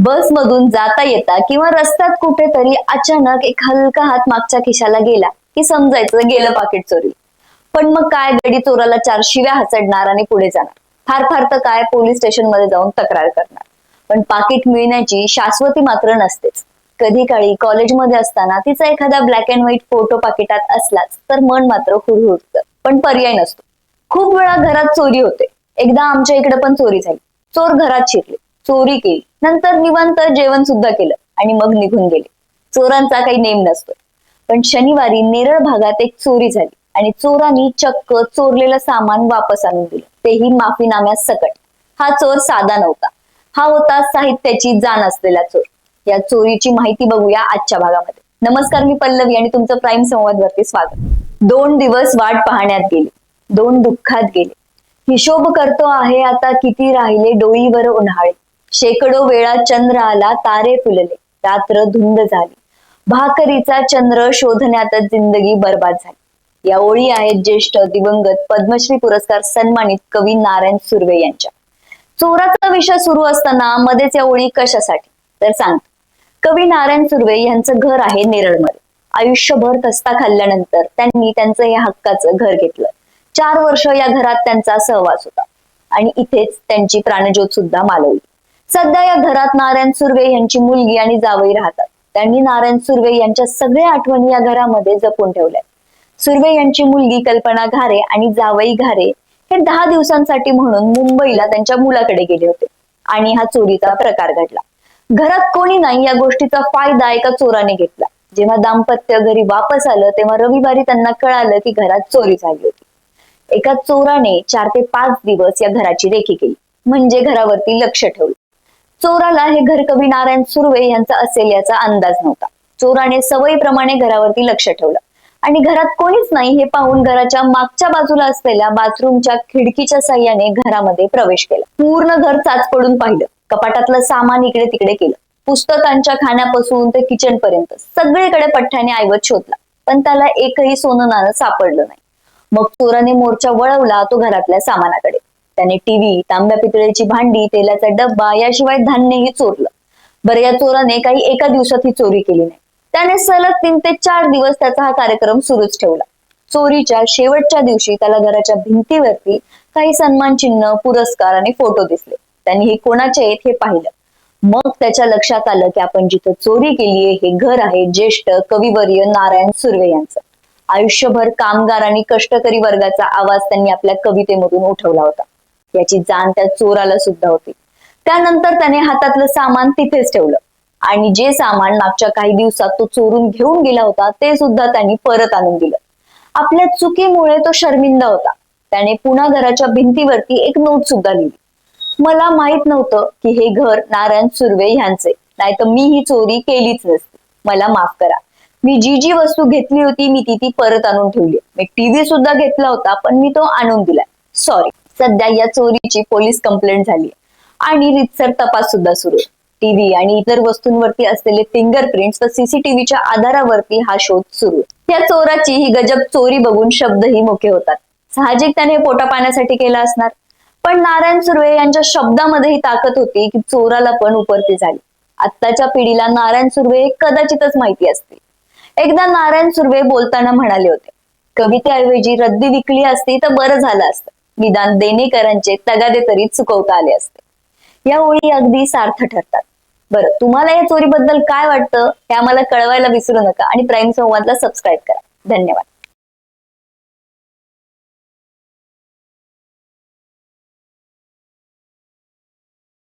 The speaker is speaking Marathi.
बसमधून जाता येता किंवा रस्त्यात कुठेतरी अचानक एक हलका हात मागच्या खिशाला गेला की समजायचं गेलं पाकिट चोरी. पण मग काय गडी चोराला चार शिव्या हसडणार आणि पुढे जाणार? फार फार तर काय पोलीस स्टेशनमध्ये जाऊन तक्रार करणार? पण पाकिट मिळण्याची शाश्वती मात्र नसतेच. कधी काळी कॉलेजमध्ये असताना तिचा एखादा ब्लॅक अँड व्हाईट फोटो पाकिटात असलाच तर मन मात्र हुरहुरत. पण पर्याय नसतो. खूप वेळा घरात चोरी होते. एकदा आमच्या इकडे पण चोरी झाली. चोर घरात शिरले. चोरी केली. नंतर निवांत जेवण सुद्धा केलं आणि मग निघून गेले. चोरांचा काही नेम नसतो. पण शनिवारी नेरळ भागात एक चोरी झाली आणि चोरांनी चक्क चोरलेलं सामान वापस आणून दिलं. तेही माफीनाम्यास सकट. हा चोर साधा नव्हता. हा होता साहित्याची जाण असलेला चोर. या चोरीची माहिती बघूया आजच्या भागामध्ये. नमस्कार मी पल्लवी आणि तुमचं प्राईम संवाद वरती स्वागत. दोन दिवस वाट पाहण्यात गेली. दोन दुःखात गेले. हिशोब करतो आहे आता किती राहिले डोईवर उन्हाळे. शेकडो वेळा चंद्र आला तारे फुलले. रात्र धुंद झाली. भाकरीचा चंद्र शोधण्यातच जिंदगी बर्बाद झाली. या ओळी आहेत ज्येष्ठ दिवंगत पद्मश्री पुरस्कार सन्मानित कवी नारायण सुर्वे यांच्या. चोराचा विषय सुरू असताना मध्येच या ओळी कशासाठी? तर सांग. कवी नारायण सुर्वे यांचं घर आहे नेरळमध्ये. आयुष्यभर तस्ता खाल्ल्यानंतर त्यांनी त्यांचं या हक्काचं घर घेतलं. चार वर्ष या घरात त्यांचा सहवास होता. आणि इथेच त्यांची प्राणज्योत सुद्धा मालवली. सध्या या घरात नारायण सुर्वे यांची मुलगी आणि जावई राहतात. त्यांनी नारायण सुर्वे यांच्या सगळ्या आठवणी या घरामध्ये जपून ठेवल्या सुर्वे यांची मुलगी कल्पना घारे आणि जावई घारे हे दहा दिवसांसाठी म्हणून मुंबईला त्यांच्या मुलाकडे गेले होते आणि हा चोरीचा प्रकार घडला. घरात कोणी नाही या गोष्टीचा फायदा एका चोराने घेतला. जेव्हा दाम्पत्य घरी वापस आलं तेव्हा रविवारी त्यांना कळालं की घरात चोरी झाली होती. एका चोराने चार ते पाच दिवस या घराची रेखी केली. म्हणजे घरावरती लक्ष ठेवलं. चोराला हे घर कवी नारायण सुर्वे यांचा असेल याचा अंदाज नव्हता. चोराने सवयीप्रमाणे घरावरती लक्ष ठेवलं. आणि घरात कोणीच नाही हे पाहून घराच्या मागच्या बाजूला असलेल्या बाथरूमच्या खिडकीच्या साह्याने घरामध्ये प्रवेश केला. पूर्ण घर चाच पडून पाहिलं. कपाटातलं सामान इकडे तिकडे केलं. पुस्तकांच्या खाण्यापासून ते किचन पर्यंत सगळीकडे पठ्ठ्याने ऐवत शोधला. पण त्याला एकही सोनं नाणं सापडलं नाही. मग चोराने मोर्चा वळवला तो घरातल्या सामानाकडे. त्याने टीव्ही तांब्या पितळेची भांडी तेलाचा डब्बा याशिवाय धान्यही चोरलं. बरं या चोराने काही एका दिवसात ही चोरी केली नाही. त्याने सलग तीन ते चार दिवस त्याचा हा कार्यक्रम सुरूच ठेवला. चोरीच्या शेवटच्या दिवशी त्याला घराच्या भिंतीवरती काही सन्मान चिन्ह पुरस्कार आणि फोटो दिसले. त्यांनी हे कोणाचे आहेत हे पाहिलं. मग त्याच्या लक्षात आलं की आपण जिथं चोरी केलीये हे घर आहे ज्येष्ठ कविवर्य नारायण सुर्वे यांचं. आयुष्यभर कामगार आणि कष्टकरी वर्गाचा आवाज त्यांनी आपल्या कवितेमधून उठवला होता. याची जाण त्या चोराला सुद्धा होती. त्यानंतर त्याने हातातलं सामान तिथेच ठेवलं. आणि जे सामान मागच्या काही दिवसात तो चोरून घेऊन गेला होता ते सुद्धा त्यांनी परत आणून दिलं. आपल्या चुकीमुळे तो शर्मिंदा होता. त्याने पुन्हा घराच्या भिंतीवरती एक नोट सुद्धा लिहिली. मला माहीत नव्हतं की हे घर नारायण सुर्वे ह्यांचे नाही तर मी ही चोरी केलीच नसती. मला माफ करा. मी जी जी वस्तू घेतली होती मी ती ती परत आणून ठेवली. मी टीव्ही सुद्धा घेतला होता पण मी तो आणून दिलाय. सॉरी सध्या या चोरीची पोलीस कंप्लेंट झाली आणि रितसर तपास सुद्धा सुरू आहे. टीव्ही आणि इतर वस्तूंवरती असलेले फिंगरप्रिंट्स व सीसीटीव्हीच्या आधारावरती हा शोध सुरू या चोराची ही गजब चोरी बघून शब्दही मोके होतात. साहजिक त्याने पोटा पाण्यासाठी केला असणार. पण नारायण सुर्वे यांच्या शब्दामध्ये ही ताकद होती की चोराला पण उपरती झाली. आत्ताच्या पिढीला नारायण सुर्वे हे कदाचितच माहिती असते एकदा नारायण सुर्वे बोलताना म्हणाले होते कवितेऐवजी रद्दी विकली असती तर बरं झालं असतं. निदान देणेकरांचे तगादे तरी चुकवता आले असते. या ओळी अगदी सार्थ ठरतात. बरं तुम्हाला या चोरीबद्दल काय वाटतं हे आम्हाला कळवायला विसरू नका आणि प्राईम संवादला सबस्क्राईब करा. धन्यवाद.